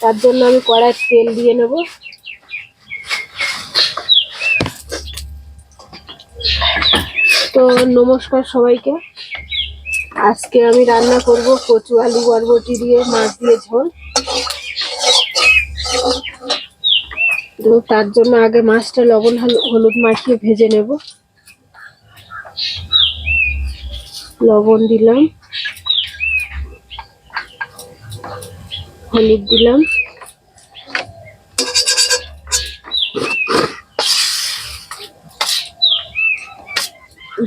তার জন্য আমি কড়াই তেল দিয়ে নেব। তো নমস্কার সবাইকে। আজকে আমি রান্না করব কচু, আলু, বরবটি দিয়ে মাছ দিয়ে ঝোল। তো তার জন্য আগে মাছটা লবণ, হলু- হলুদ মাখিয়ে ভেজে নেব। লবণ দিলাম। হলুদ দিলাম।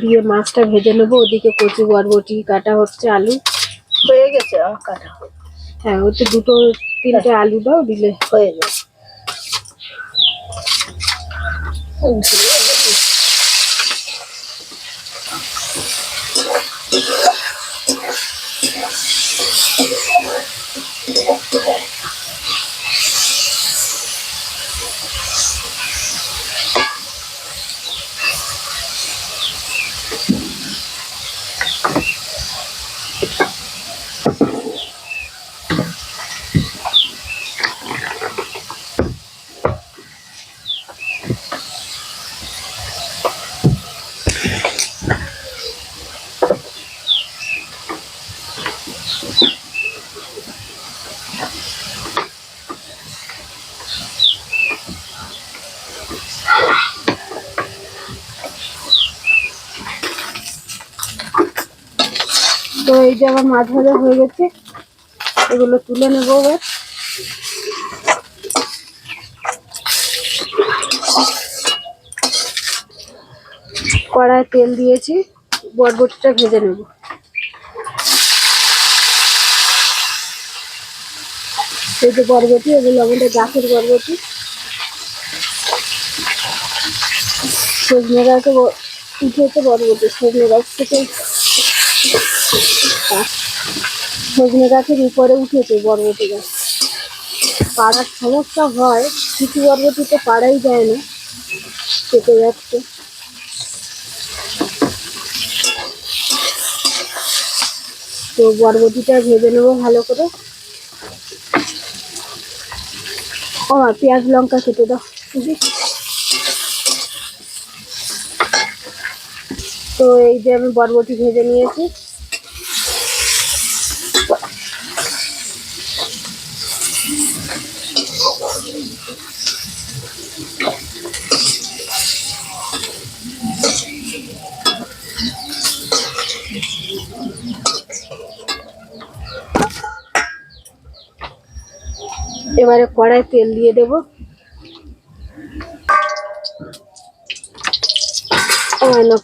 দিয়ে মাছটা ভেজে নেব। ওদিকে কচু বরবটি কাটা হচ্ছে আলু। হয়ে গেছে কাটা। হ্যাঁ ওতে দুটো তিনটে আলু দাও দিলে হয়ে গেছে তো এই যে আমার মাছ ভাজা হয়ে গেছে, এগুলো তুলে নেব এবার। কড়ায় তেল দিয়েছি, বরবটিটা ভেজে নেব। এই যে বরবটি এগুলো আমাদের গাছের বরবটি। সজনে গাছে উঠেছে বরবটি সজনে গাছ থেকে সজনে গাছের উপরে উঠেছে বরবটি গাছ। পাড়ার সমস্যা হয়, কিছু বরবটি তো পাড়াই যায় না, কেটে যাচ্ছে। তো বরবটিটা ভেজে নেব ভালো করে। ও পেঁয়াজ, লঙ্কা কেটে দাও। তো এই যে আমি বরবটি ভেজে নিয়েছি। এবারে কড়াই তেল দিয়ে দেব।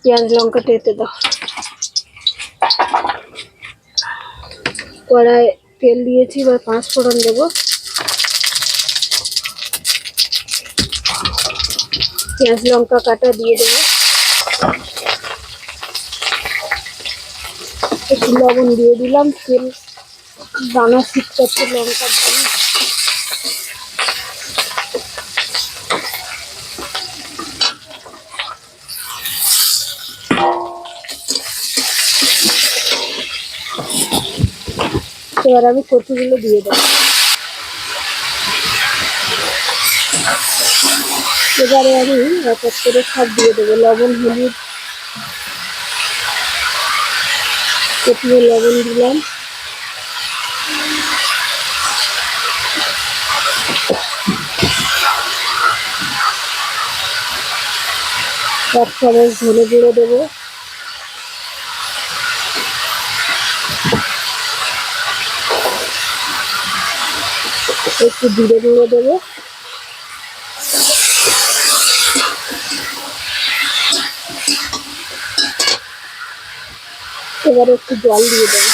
পেঁয়াজ, লঙ্কা টেতে দাও। কড়াই তেল দিয়েছি, এবার পাঁচ ফোড়ন দেবো। পেঁয়াজ, লঙ্কা কাটা দিয়ে দেবো। একটু লবণ দিয়ে দিলাম, তেল, দানা ছিটকাচ্ছে লঙ্কার দানা এবার আমি কচুগুলো দিয়ে দেবো। এবারে আমি এক এক করে সব দিয়ে দেবো। লবণ, হলুদ কচুয়ে লবণ দিলাম। এক ধনে গুঁড়ো দেবো। একটু জিরে গুঁড়ো দেবো। এবারে একটু জল দিয়ে দেবো।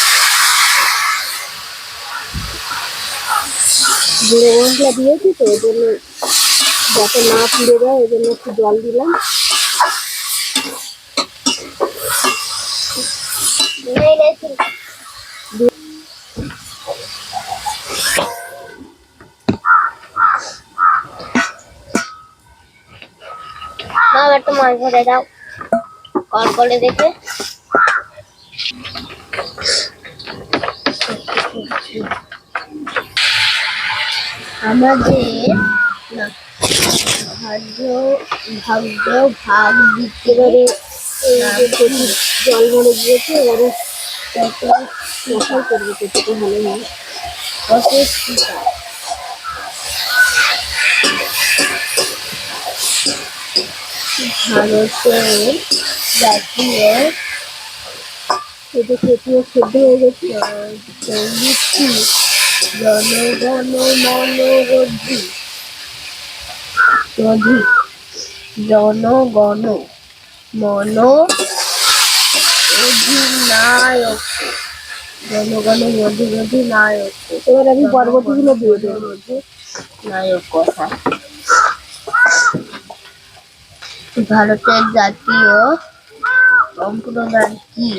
গুঁড়ো মশলা দিয়েছি তো ওই জন্য যাতে না পুড়ে যায় ওই জন্য একটু জল দিলাম। মা একটা মাছ ধরে দাও। কল করে দেখে আমাদের ভাগ্য ভাগ্য, ভাগ দিতে প্রচুর জল মরে গিয়েছে, এবারে মশাই করবে ভালো হয় ভারতের জাতীয় এটা কেটিও সেদ্ধ হয়ে গেছে। সঙ্গীতটি জনগণ মনোরধি রধি জনগণ মন অধিনায়ক জনগণ অধিনায়ক এবার আমি দিয়ে দেবো। নায়ক কথা। ভারতের জাতীয় সম্প্রদায় কি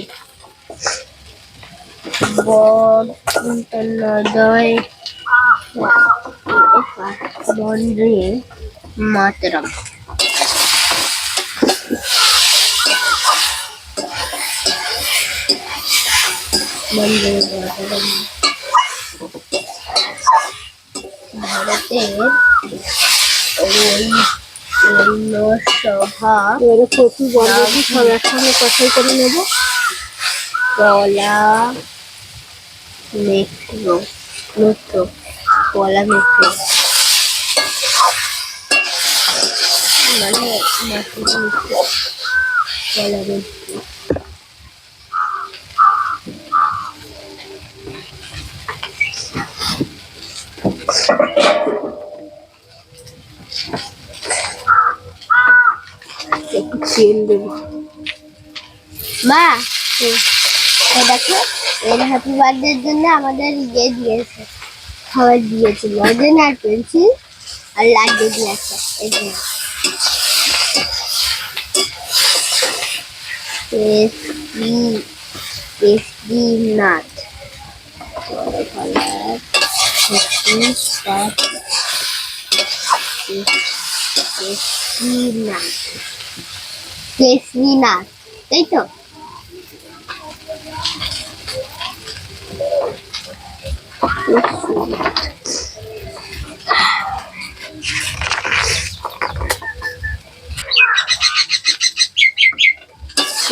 বন্দ্যোদয় বন্দে মাতরম বন্দে মাতরম ভারতের ওই সভা এবারে কচু বরবটি সব একসঙ্গে কষাই করে নেব কলা মেট্রো মেট্রো কলা মেট্রো মানে মাটি মেট্রো কলা মেট্রো একটু তেল দেবো মা এ দেখো এর হ্যাপি বার্থডের জন্য আমাদের ইয়ে দিয়েছে খাবার দিয়েছে লজেন আর পেন্সিল আর লাড্ডু দিয়েছে এই যে tasty tasty nut tasty nut Nut তাই তো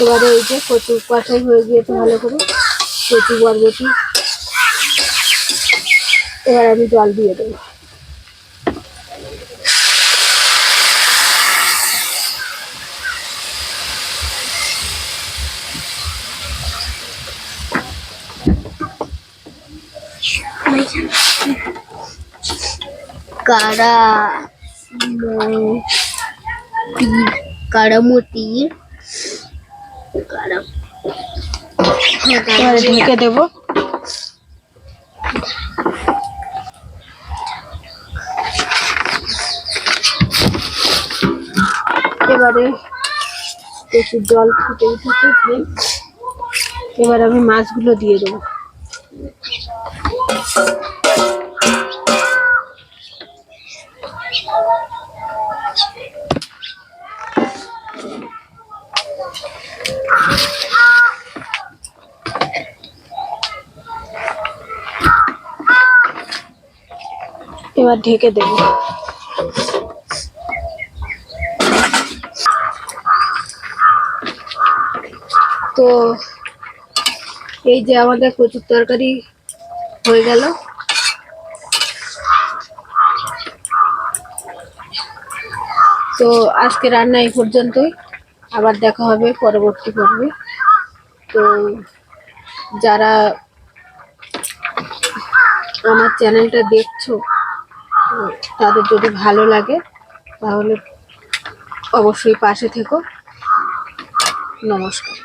এবারে এই যে কচু কষাই হয়ে গিয়েছে ভালো করে, কচু বরবটি। এবার আমি জল দিয়ে দেবো। কারা তীর কারামতির কারা ঢেকে দেবো। এবারে একটু জল ফুটে উঠেছে। এবার আমি মাছগুলো দিয়ে দেবো। এবার ঢেকে দেবো। তো এই যে আমাদের কচুর তরকারি হয়ে গেল। তো আজকে রান্না এই পর্যন্তই। আবার দেখা হবে, পরবর্তী পর্বে। তো যারা আমার চ্যানেলটা দেখছ, তাদের যদি ভালো লাগে, তাহলে অবশ্যই পাশে থেকো। নমস্কার।